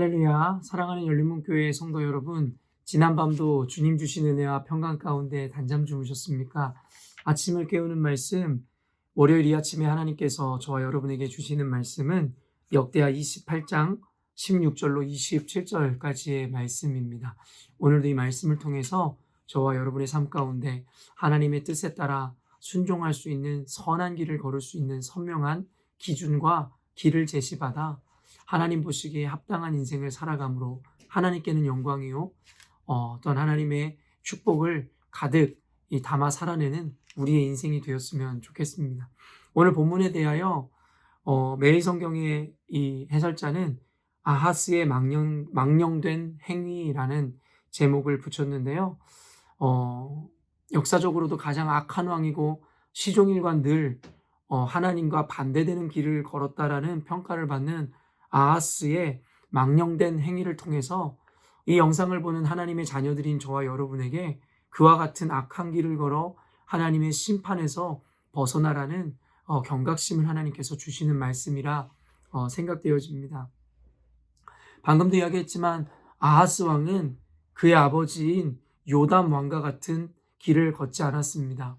할렐루야, 사랑하는 열린문교회 성도 여러분, 지난밤도 주님 주신 은혜와 평강 가운데 단잠 주무셨습니까? 아침을 깨우는 말씀, 월요일 이 아침에 하나님께서 저와 여러분에게 주시는 말씀은 역대하 28장 16절로 27절까지의 말씀입니다. 오늘도 이 말씀을 통해서 저와 여러분의 삶 가운데 하나님의 뜻에 따라 순종할 수 있는 선한 길을 걸을 수 있는 선명한 기준과 길을 제시받아 하나님 보시기에 합당한 인생을 살아감으로 하나님께는 영광이요 어, 어떤 하나님의 축복을 가득 이 담아 살아내는 우리의 인생이 되었으면 좋겠습니다. 오늘 본문에 대하여 어, 매일 성경의 이 해설자는 아하스의 망령, 망령된 행위라는 제목을 붙였는데요. 어, 역사적으로도 가장 악한 왕이고 시종일관 늘 어, 하나님과 반대되는 길을 걸었다라는 평가를 받는 아하스의 망령된 행위를 통해서 이 영상을 보는 하나님의 자녀들인 저와 여러분에게 그와 같은 악한 길을 걸어 하나님의 심판에서 벗어나라는 어, 경각심을 하나님께서 주시는 말씀이라 어, 생각되어집니다. 방금도 이야기했지만 아하스 왕은 그의 아버지인 요담 왕과 같은 길을 걷지 않았습니다.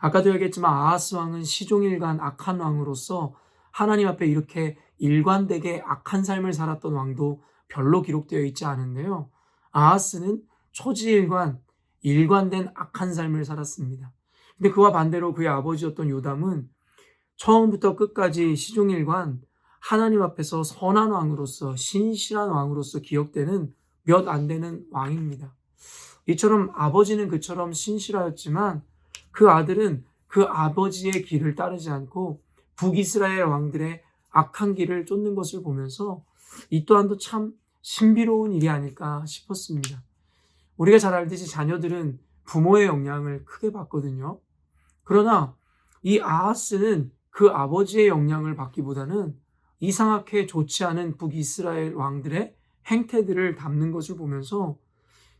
아까도 얘기했지만 아하스 왕은 시종일관 악한 왕으로서 하나님 앞에 이렇게 일관되게 악한 삶을 살았던 왕도 별로 기록되어 있지 않은데요. 아하스는 초지일관, 일관된 악한 삶을 살았습니다. 근데 그와 반대로 그의 아버지였던 요담은 처음부터 끝까지 시종일관 하나님 앞에서 선한 왕으로서 신실한 왕으로서 기억되는 몇 안 되는 왕입니다. 이처럼 아버지는 그처럼 신실하였지만 그 아들은 그 아버지의 길을 따르지 않고 북이스라엘 왕들의 악한 길을 쫓는 것을 보면서 이 또한도 참 신비로운 일이 아닐까 싶었습니다. 우리가 잘 알듯이 자녀들은 부모의 영향을 크게 받거든요. 그러나 이 아하스는 그 아버지의 영향을 받기보다는 이상하게 좋지 않은 북이스라엘 왕들의 행태들을 담는 것을 보면서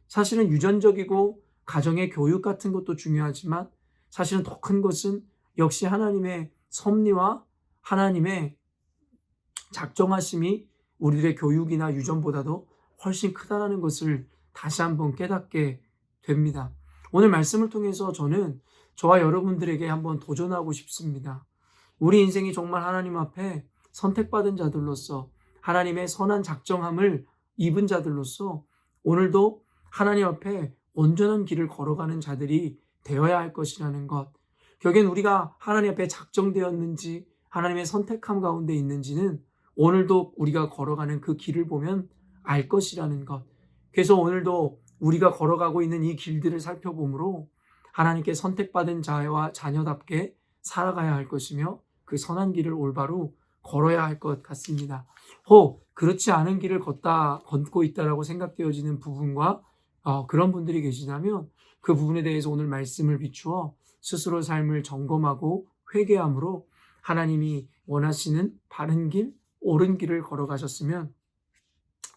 사실은 유전적이고 가정의 교육 같은 것도 중요하지만 사실은 더 큰 것은 역시 하나님의 섭리와 하나님의 작정하심이 우리들의 교육이나 유전보다도 훨씬 크다는 것을 다시 한번 깨닫게 됩니다. 오늘 말씀을 통해서 저는 저와 여러분들에게 한번 도전하고 싶습니다. 우리 인생이 정말 하나님 앞에 선택받은 자들로서 하나님의 선한 작정함을 입은 자들로서 오늘도 하나님 앞에 온전한 길을 걸어가는 자들이 되어야 할 것이라는 것. 결국엔 우리가 하나님 앞에 작정되었는지 하나님의 선택함 가운데 있는지는 오늘도 우리가 걸어가는 그 길을 보면 알 것이라는 것. 그래서 오늘도 우리가 걸어가고 있는 이 길들을 살펴보므로 하나님께 선택받은 자와 자녀답게 살아가야 할 것이며 그 선한 길을 올바로 걸어야 할 것 같습니다. 혹 그렇지 않은 길을 걷다 걷고 있다라고 생각되어지는 부분과 어, 그런 분들이 계시다면 그 부분에 대해서 오늘 말씀을 비추어 스스로 삶을 점검하고 회개함으로 하나님이 원하시는 바른 길, 옳은 길을 걸어가셨으면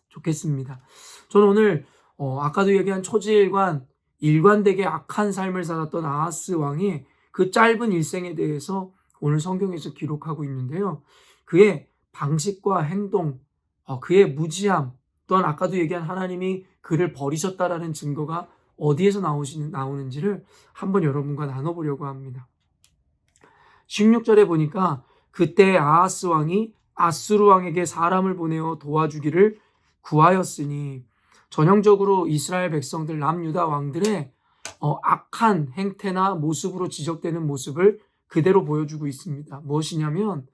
좋겠습니다. 저는 오늘 어, 아까도 얘기한 초지일관 일관되게 악한 삶을 살았던 아하스 왕의 그 짧은 일생에 대해서 오늘 성경에서 기록하고 있는데요. 그의 방식과 행동, 어, 그의 무지함, 또한 아까도 얘기한 하나님이 그를 버리셨다라는 증거가 어디에서 나오시는, 나오는지를 한번 여러분과 나눠보려고 합니다. 16절에 보니까 그때 아하스 왕이 아수르 왕에게 사람을 보내어 도와주기를 구하였으니 전형적으로 이스라엘 백성들 남유다 왕들의 어, 악한 행태나 모습으로 지적되는 모습을 그대로 보여주고 있습니다. 무엇이냐면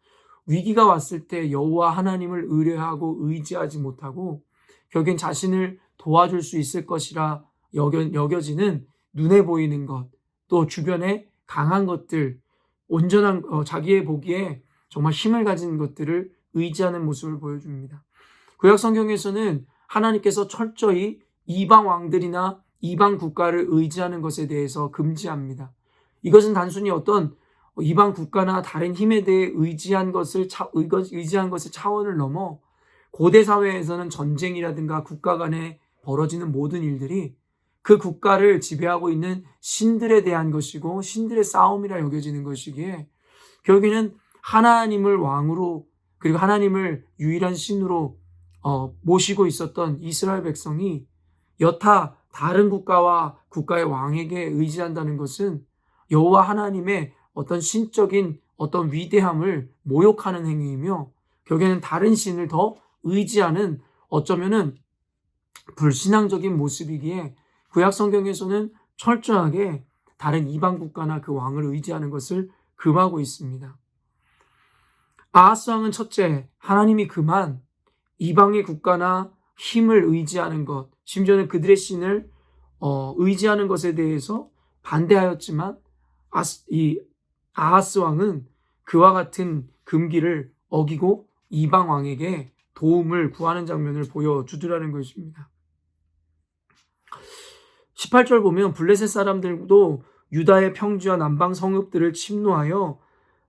위기가 왔을 때 여호와 하나님을 의뢰하고 의지하지 못하고 결국엔 자신을 도와줄 수 있을 것이라 여겨, 여겨지는 눈에 보이는 것, 또 주변에 강한 것들, 온전한 어, 자기의 보기에 정말 힘을 가진 것들을 의지하는 모습을 보여줍니다. 구약 성경에서는 하나님께서 철저히 이방 왕들이나 이방 국가를 의지하는 것에 대해서 금지합니다. 이것은 단순히 어떤 이방 국가나 다른 힘에 대해 의지한 것을 차, 의지한 것의 차원을 넘어 고대 사회에서는 전쟁이라든가 국가 간에 벌어지는 모든 일들이 그 국가를 지배하고 있는 신들에 대한 것이고 신들의 싸움이라 여겨지는 것이기에 결국에는 하나님을 왕으로 그리고 하나님을 유일한 신으로 어, 모시고 있었던 이스라엘 백성이 여타 다른 국가와 국가의 왕에게 의지한다는 것은 여호와 하나님의 어떤 신적인 어떤 위대함을 모욕하는 행위이며 결국에는 다른 신을 더 의지하는 어쩌면은 불신앙적인 모습이기에 구약 성경에서는 철저하게 다른 이방 국가나 그 왕을 의지하는 것을 금하고 있습니다. 아하스 왕은 첫째, 하나님이 그만 이방의 국가나 힘을 의지하는 것, 심지어는 그들의 신을 어, 의지하는 것에 대해서 반대하였지만 아스, 이 아하스 왕은 그와 같은 금기를 어기고 이방 왕에게 도움을 구하는 장면을 보여주더라는 것입니다. 18절 보면 블레셋 사람들도 유다의 평지와 남방 성읍들을 침노하여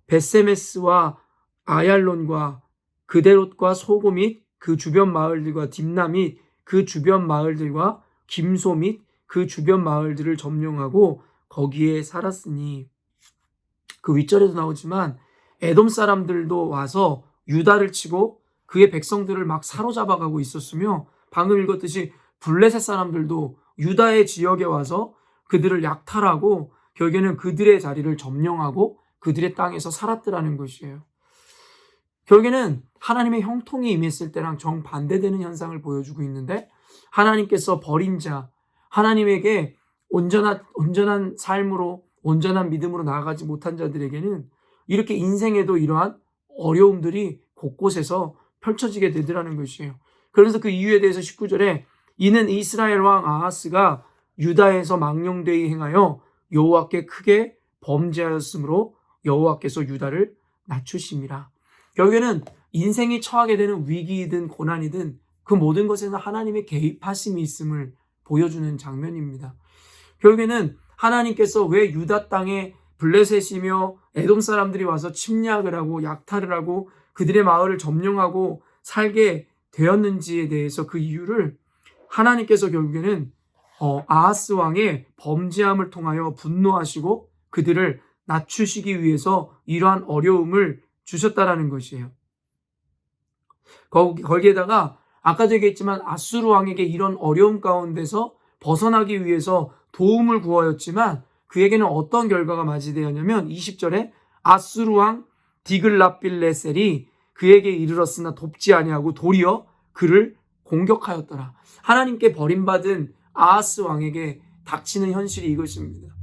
베세메스와 아얄론과 그데롯과 소고 및 그 주변 마을들과 딥나 및 그 주변 마을들과 김소 및 그 주변 마을들을 점령하고 거기에 살았으니 그 윗절에도 나오지만 에돔 사람들도 와서 유다를 치고 그의 백성들을 막 사로잡아 가고 있었으며 방금 읽었듯이 블레셋 사람들도 유다의 지역에 와서 그들을 약탈하고 결국에는 그들의 자리를 점령하고 그들의 땅에서 살았더라는 것이에요. 결국에는 하나님의 형통이 임했을 때랑 정반대되는 현상을 보여주고 있는데 하나님께서 버린 자, 하나님에게 온전한, 온전한 삶으로, 온전한 믿음으로 나아가지 못한 자들에게는 이렇게 인생에도 이러한 어려움들이 곳곳에서 펼쳐지게 되더라는 것이에요. 그래서 그 이유에 대해서 19절에 이는 이스라엘 왕 아하스가 유다에서 망령되이 행하여 여호와께 크게 범죄하였으므로 여호와께서 유다를 낮추심이라. 결국에는 인생이 처하게 되는 위기이든 고난이든 그 모든 것에는 하나님의 개입하심이 있음을 보여주는 장면입니다. 결국에는 하나님께서 왜 유다 땅에 블레셋이며 에돔 사람들이 와서 침략을 하고 약탈을 하고 그들의 마을을 점령하고 살게 되었는지에 대해서 그 이유를 하나님께서 결국에는 어, 아하스 왕의 범죄함을 통하여 분노하시고 그들을 낮추시기 위해서 이러한 어려움을 주셨다라는 것이에요. 거기에다가 아까도 얘기했지만 아수르 왕에게 이런 어려움 가운데서 벗어나기 위해서 도움을 구하였지만 그에게는 어떤 결과가 맞이되었냐면 20절에 아수르 왕 디글라빌레셀이 그에게 이르렀으나 돕지 아니하고 도리어 그를 공격하였더라. 하나님께 버림받은 아하스 왕에게 닥치는 현실이 이것입니다.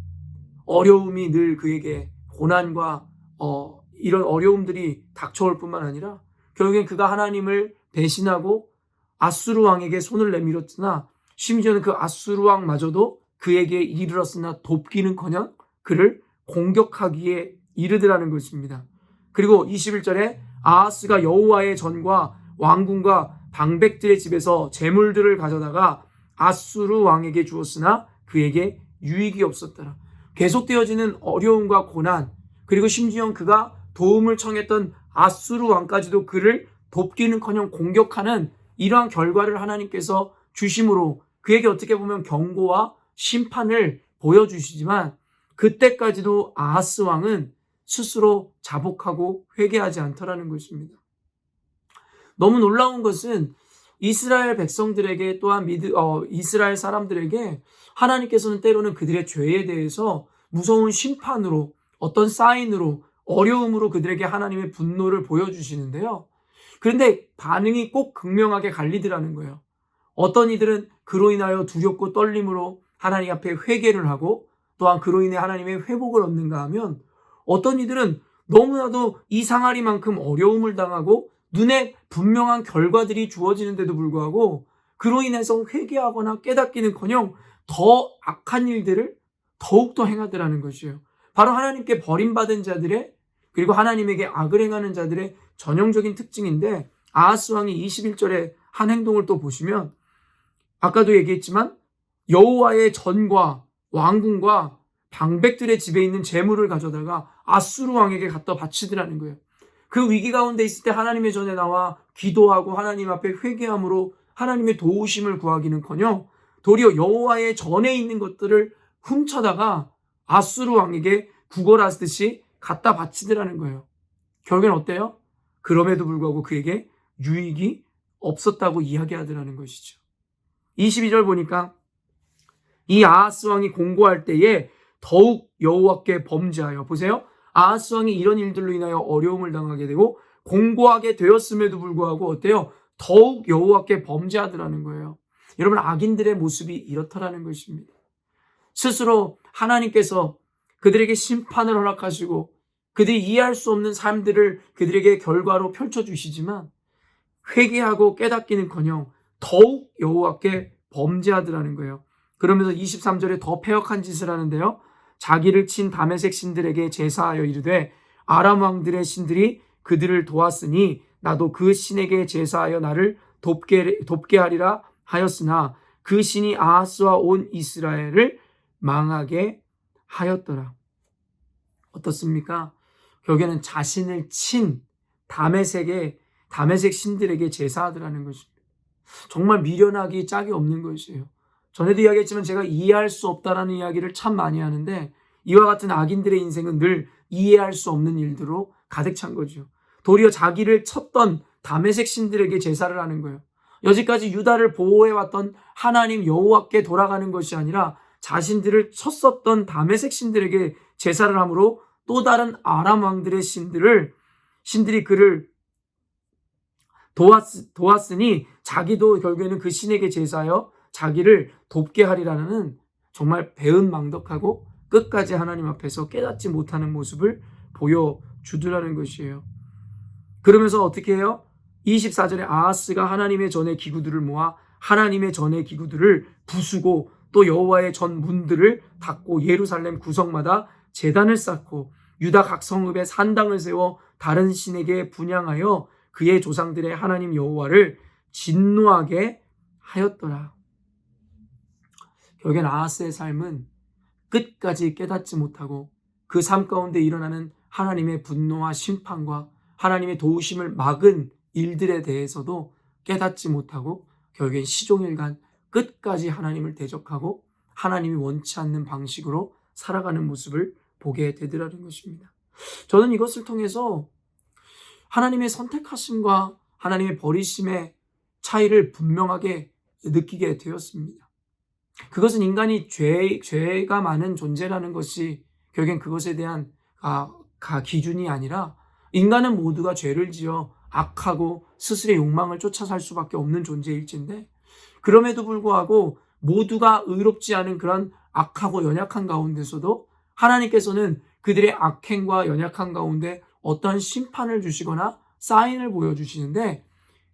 어려움이 늘 그에게 고난과 어, 이런 어려움들이 닥쳐올 뿐만 아니라 결국엔 그가 하나님을 배신하고 아수르 왕에게 손을 내밀었으나 심지어는 그 아수르 왕마저도 그에게 이르렀으나 돕기는커녕 그를 공격하기에 이르더라는 것입니다. 그리고 21절에 아하스가 여호와의 전과 왕궁과 방백들의 집에서 재물들을 가져다가 아수르 왕에게 주었으나 그에게 유익이 없었더라. 계속되어지는 어려움과 고난 그리고 심지어 그가 도움을 청했던 아수르 왕까지도 그를 돕기는커녕 공격하는 이러한 결과를 하나님께서 주심으로 그에게 어떻게 보면 경고와 심판을 보여주시지만 그때까지도 아하스 왕은 스스로 자복하고 회개하지 않더라는 것입니다. 너무 놀라운 것은 이스라엘 백성들에게 또한 미드, 어, 이스라엘 사람들에게 하나님께서는 때로는 그들의 죄에 대해서 무서운 심판으로 어떤 사인으로 어려움으로 그들에게 하나님의 분노를 보여주시는데요. 그런데 반응이 꼭 극명하게 갈리더라는 거예요. 어떤 이들은 그로 인하여 두렵고 떨림으로 하나님 앞에 회개를 하고 또한 그로 인해 하나님의 회복을 얻는가 하면 어떤 이들은 너무나도 이상하리만큼 어려움을 당하고 눈에 분명한 결과들이 주어지는데도 불구하고 그로 인해서 회개하거나 깨닫기는커녕 더 악한 일들을 더욱더 행하더라는 것이에요. 바로 하나님께 버림받은 자들의 그리고 하나님에게 악을 행하는 자들의 전형적인 특징인데 아하스 왕이 21절에 한 행동을 또 보시면 아까도 얘기했지만 여호와의 전과 왕궁과 방백들의 집에 있는 재물을 가져다가 아수르 왕에게 갖다 바치더라는 거예요. 그 위기 가운데 있을 때 하나님의 전에 나와 기도하고 하나님 앞에 회개함으로 하나님의 도우심을 구하기는커녕 도리어 여호와의 전에 있는 것들을 훔쳐다가 아수르 왕에게 구걸하듯이 갖다 바치더라는 거예요. 결국엔 어때요? 그럼에도 불구하고 그에게 유익이 없었다고 이야기하더라는 것이죠. 22절 보니까 이 아하스 왕이 공고할 때에 더욱 여호와께 범죄하여 보세요. 아하스 왕이 이런 일들로 인하여 어려움을 당하게 되고 공고하게 되었음에도 불구하고 어때요? 더욱 여호와께 범죄하더라는 거예요. 여러분 악인들의 모습이 이렇다라는 것입니다. 스스로 하나님께서 그들에게 심판을 허락하시고 그들이 이해할 수 없는 삶들을 그들에게 결과로 펼쳐주시지만 회개하고 깨닫기는커녕 더욱 여호와께 범죄하더라는 거예요. 그러면서 23절에 더 폐역한 짓을 하는데요. 자기를 친 다메색 신들에게 제사하여 이르되 아람 왕들의 신들이 그들을 도왔으니 나도 그 신에게 제사하여 나를 돕게, 돕게 하리라 하였으나 그 신이 아하스와 온 이스라엘을 망하게 하였더라. 어떻습니까? 결국에는 자신을 친 다메색의 다메색 신들에게 제사하더라는 것입니다. 정말 미련하기 짝이 없는 것이에요. 전에도 이야기했지만 제가 이해할 수 없다라는 이야기를 참 많이 하는데 이와 같은 악인들의 인생은 늘 이해할 수 없는 일들로 가득 찬 거죠. 도리어 자기를 쳤던 다메색 신들에게 제사를 하는 거예요. 여지까지 유다를 보호해 왔던 하나님 여호와께 돌아가는 것이 아니라 자신들을 쳤었던 다메색 신들에게 제사를 함으로 또 다른 아람 왕들의 신들을 신들이 그를 도왔, 도왔으니 자기도 결국에는 그 신에게 제사하여 자기를 돕게 하리라는 정말 배은망덕하고 끝까지 하나님 앞에서 깨닫지 못하는 모습을 보여주더라는 것이에요. 그러면서 어떻게 해요? 24절에 아하스가 하나님의 전의 기구들을 모아 하나님의 전의 기구들을 부수고 또 여호와의 전 문들을 닫고 예루살렘 구성마다 재단을 쌓고 유다 각 성읍에 산당을 세워 다른 신에게 분양하여 그의 조상들의 하나님 여호와를 진노하게 하였더라. 결국엔 아하스의 삶은 끝까지 깨닫지 못하고 그 삶 가운데 일어나는 하나님의 분노와 심판과 하나님의 도우심을 막은 일들에 대해서도 깨닫지 못하고 결국엔 시종일관 끝까지 하나님을 대적하고 하나님이 원치 않는 방식으로 살아가는 모습을 보게 되더라는 것입니다. 저는 이것을 통해서 하나님의 선택하심과 하나님의 버리심의 차이를 분명하게 느끼게 되었습니다. 그것은 인간이 죄, 죄가 많은 존재라는 것이 결국엔 그것에 대한 아, 가 기준이 아니라 인간은 모두가 죄를 지어 악하고 스스로의 욕망을 쫓아 살 수밖에 없는 존재일진데 그럼에도 불구하고 모두가 의롭지 않은 그런 악하고 연약한 가운데서도 하나님께서는 그들의 악행과 연약한 가운데 어떤 심판을 주시거나 사인을 보여주시는데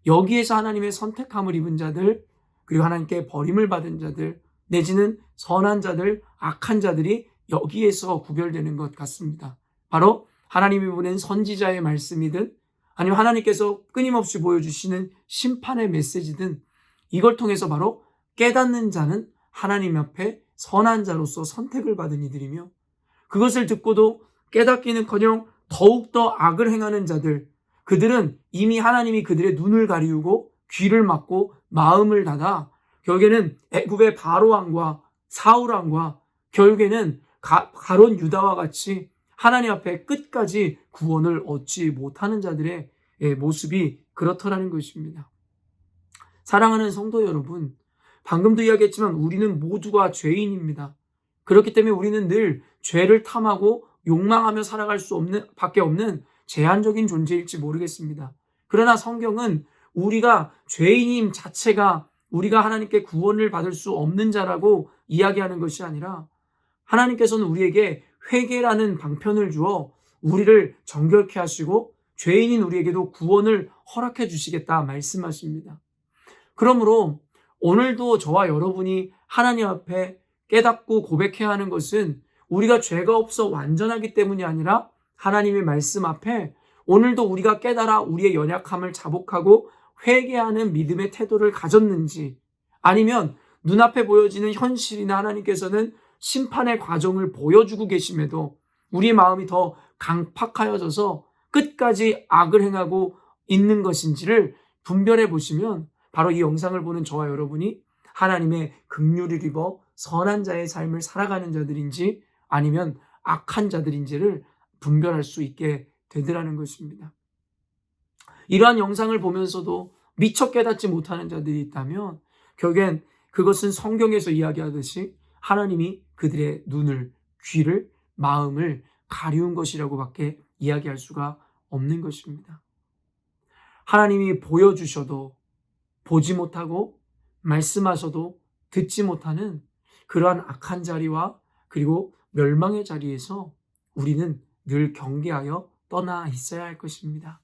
여기에서 하나님의 선택함을 입은 자들 그리고 하나님께 버림을 받은 자들 내지는 선한 자들 악한 자들이 여기에서 구별되는 것 같습니다. 바로 하나님이 보낸 선지자의 말씀이든 아니면 하나님께서 끊임없이 보여주시는 심판의 메시지든 이걸 통해서 바로 깨닫는 자는 하나님 앞에 선한 자로서 선택을 받은 이들이며 그것을 듣고도 깨닫기는커녕 더욱더 악을 행하는 자들 그들은 이미 하나님이 그들의 눈을 가리우고 귀를 막고 마음을 닫아 결국에는 애굽의 바로 왕과 사울 왕과 결국에는 가, 가론 유다와 같이 하나님 앞에 끝까지 구원을 얻지 못하는 자들의 예, 모습이 그렇더라는 것입니다. 사랑하는 성도 여러분, 방금도 이야기했지만 우리는 모두가 죄인입니다. 그렇기 때문에 우리는 늘 죄를 탐하고 욕망하며 살아갈 수 없는 밖에 없는 제한적인 존재일지 모르겠습니다. 그러나 성경은 우리가 죄인임 자체가 우리가 하나님께 구원을 받을 수 없는 자라고 이야기하는 것이 아니라 하나님께서는 우리에게 회개라는 방편을 주어 우리를 정결케 하시고 죄인인 우리에게도 구원을 허락해 주시겠다 말씀하십니다. 그러므로 오늘도 저와 여러분이 하나님 앞에 깨닫고 고백해야 하는 것은 우리가 죄가 없어 완전하기 때문이 아니라 하나님의 말씀 앞에 오늘도 우리가 깨달아 우리의 연약함을 자복하고 회개하는 믿음의 태도를 가졌는지 아니면 눈앞에 보여지는 현실이나 하나님께서는 심판의 과정을 보여주고 계심에도 우리의 마음이 더 강팍하여져서 끝까지 악을 행하고 있는 것인지를 분별해 보시면 바로 이 영상을 보는 저와 여러분이 하나님의 극률을 입어 선한 자의 삶을 살아가는 자들인지 아니면 악한 자들인지를 분별할 수 있게 되더라는 것입니다. 이러한 영상을 보면서도 미처 깨닫지 못하는 자들이 있다면 결국엔 그것은 성경에서 이야기하듯이 하나님이 그들의 눈을, 귀를, 마음을 가리운 것이라고밖에 이야기할 수가 없는 것입니다. 하나님이 보여주셔도 보지 못하고 말씀하셔도 듣지 못하는 그러한 악한 자리와 그리고 멸망의 자리에서 우리는 늘 경계하여 떠나 있어야 할 것입니다.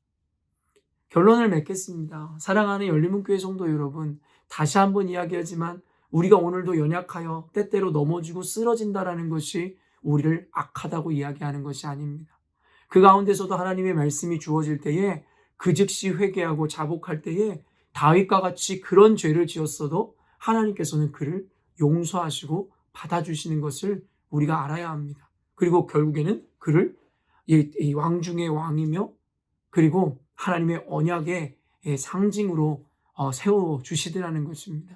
결론을 맺겠습니다. 사랑하는 열린문교회 성도 여러분, 다시 한번 이야기하지만 우리가 오늘도 연약하여 때때로 넘어지고 쓰러진다라는 것이 우리를 악하다고 이야기하는 것이 아닙니다. 그 가운데서도 하나님의 말씀이 주어질 때에 그 즉시 회개하고 자복할 때에 다윗과 같이 그런 죄를 지었어도 하나님께서는 그를 용서하시고 받아주시는 것을 우리가 알아야 합니다. 그리고 결국에는 그를 이 왕중의 왕이며 그리고 하나님의 언약의 상징으로 어, 세워 주시더라는 것입니다.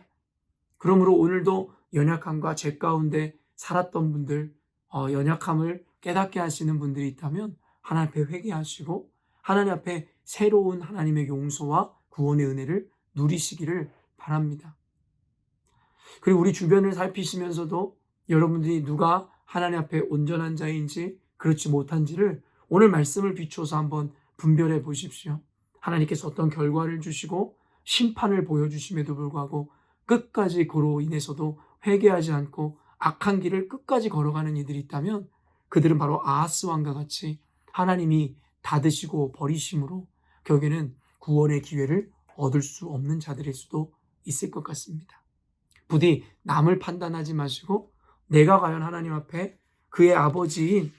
그러므로 오늘도 연약함과 죄 가운데 살았던 분들, 어, 연약함을 깨닫게 하시는 분들이 있다면 하나님 앞에 회개하시고 하나님 앞에 새로운 하나님의 용서와 구원의 은혜를 누리시기를 바랍니다. 그리고 우리 주변을 살피시면서도 여러분들이 누가 하나님 앞에 온전한 자인지 그렇지 못한지를 오늘 말씀을 비추어서 한번 분별해 보십시오. 하나님께서 어떤 결과를 주시고 심판을 보여주심에도 불구하고 끝까지 그로 인해서도 회개하지 않고 악한 길을 끝까지 걸어가는 이들이 있다면 그들은 바로 아하스 왕과 같이 하나님이 닫으시고 버리심으로 결국에는 구원의 기회를 얻을 수 없는 자들일 수도 있을 것 같습니다. 부디 남을 판단하지 마시고 내가 과연 하나님 앞에 그의 아버지인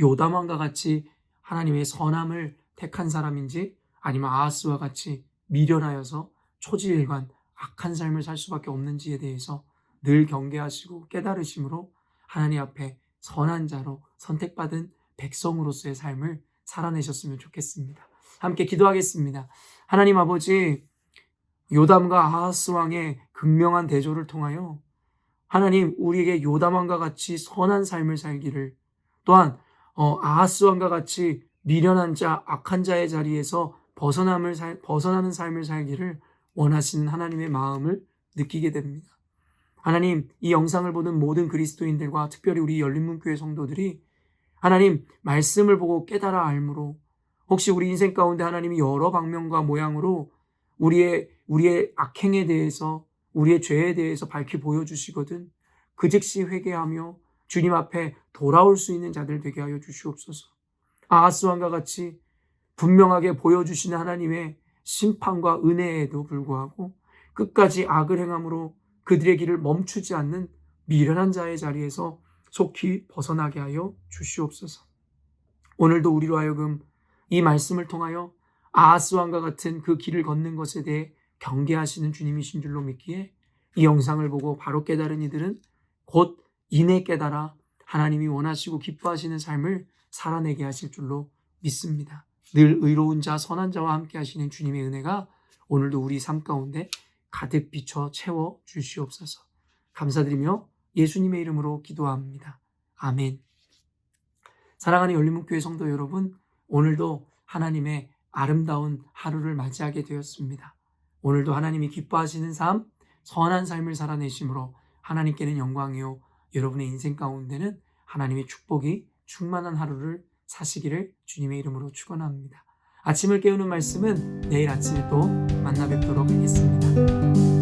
요담왕과 같이 하나님의 선함을 택한 사람인지 아니면 아하스와 같이 미련하여서 초지일관 악한 삶을 살 수밖에 없는지에 대해서 늘 경계하시고 깨달으심으로 하나님 앞에 선한 자로 선택받은 백성으로서의 삶을 살아내셨으면 좋겠습니다. 함께 기도하겠습니다. 하나님 아버지, 요담과 아하스 왕의 극명한 대조를 통하여 하나님 우리에게 요담 왕과 같이 선한 삶을 살기를 또한 어, 아하스 왕과 같이 미련한 자, 악한 자의 자리에서 벗어남을 살, 벗어나는 삶을 살기를 원하시는 하나님의 마음을 느끼게 됩니다. 하나님, 이 영상을 보는 모든 그리스도인들과 특별히 우리 열린문교회 성도들이 하나님 말씀을 보고 깨달아 알므로 혹시 우리 인생 가운데 하나님이 여러 방면과 모양으로 우리의 우리의 악행에 대해서 우리의 죄에 대해서 밝히 보여주시거든 그 즉시 회개하며 주님 앞에 돌아올 수 있는 자들 되게 하여 주시옵소서. 아하스 왕과 같이 분명하게 보여주시는 하나님의 심판과 은혜에도 불구하고 끝까지 악을 행함으로 그들의 길을 멈추지 않는 미련한 자의 자리에서 속히 벗어나게 하여 주시옵소서. 오늘도 우리로 하여금 이 말씀을 통하여 아하스 왕과 같은 그 길을 걷는 것에 대해 경계하시는 주님이신 줄로 믿기에 이 영상을 보고 바로 깨달은 이들은 곧 이내 깨달아 하나님이 원하시고 기뻐하시는 삶을 살아내게 하실 줄로 믿습니다. 늘 의로운 자, 선한 자와 함께 하시는 주님의 은혜가 오늘도 우리 삶 가운데 가득 비춰 채워 주시옵소서. 감사드리며 예수님의 이름으로 기도합니다. 아멘. 사랑하는 열린문교회 성도 여러분, 오늘도 하나님의 아름다운 하루를 맞이하게 되었습니다. 오늘도 하나님이 기뻐하시는 삶, 선한 삶을 살아내심으로 하나님께는 영광이요. 여러분의 인생 가운데는 하나님의 축복이 충만한 하루를 사시기를 주님의 이름으로 축원합니다. 아침을 깨우는 말씀은 내일 아침에 또 만나 뵙도록 하겠습니다.